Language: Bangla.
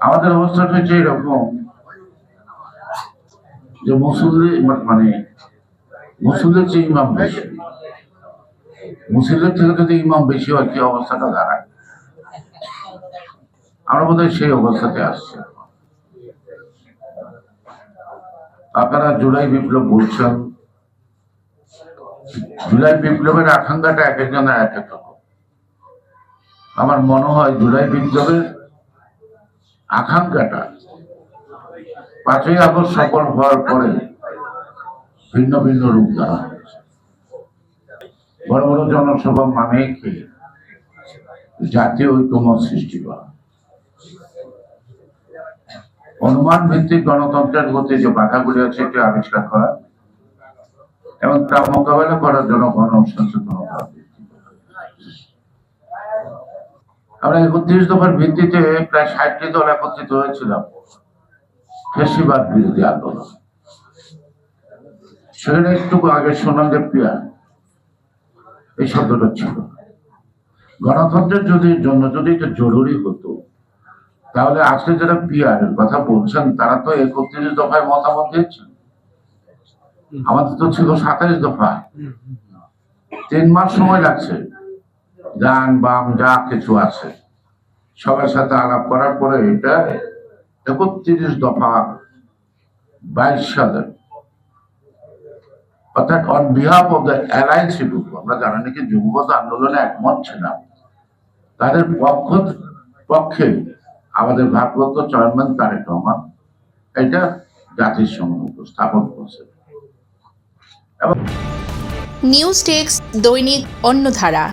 আমাদের অবস্থাটা হচ্ছে এরকম যে মুসল্লি মানে মুসল্লির চেয়ে ইমাম বেশি। মুসল্লির থেকে যদি ইমাম বেশি হয়, কি অবস্থাটা দাঁড়ায়? আমরা বোধ সেই অবস্থাতে আসছে। আপনারা জুলাই বিপ্লব বলছেন। জুলাই বিপ্লবের আকাঙ্ক্ষাটা এক একজনের এক এক রকম। আমার মনে হয় জুলাই বিপ্লবের আকাঙ্ক্ষাটা পাঁচই আগস্ট সফল হওয়ার পরে ভিন্ন ভিন্ন রূপ দেওয়া বড় বড় জনসভা মানে কি? জাতীয় ঐক্যমত সৃষ্টি করা। অনুমান ভিত্তিক গণতন্ত্রের গতি যে বাধাগুলি আছে এটি আবিষ্কার করা এবং তা মোকাবেলা করার জন্য গণ সচেতনতা। আমরা একত্রিশ দফার ভিত্তিতে প্রায় ষাটটি দল একত্রিত হয়েছিলাম। ফেসিবাদ বিরোধী আন্দোলন। সেখানে একটু আগে শোনাম যে এই শব্দটা ছিল। গণতন্ত্রের যদি জন্য যদি এটা জরুরি হতো, তাহলে আজকে যারা পিয়ার কথা বলছেন, তারা তো একত্রিশ দফায় মতামত দিয়েছেন। আমাদের তো ছিল সাতাইশ দফা। তিন মাস সময় লাগছে। গান বাম, যা কিছু আছে। সবার সাথে আলাপ করার পরে এটা একত্রিশ দফা বাইশ সালের অর্থাৎ on behalf of the alliance আমরা জানি নাকি যুগপথ আন্দোলনে একমত ছিলাম। তাদের পক্ষ, পক্ষে আমাদের ভারপ্রাপ্ত চেয়ারম্যান তারেক রহমান এটা জাতির সামনে উপস্থাপন করছে নিউজ টেক্স দৈনিক অন্যধারা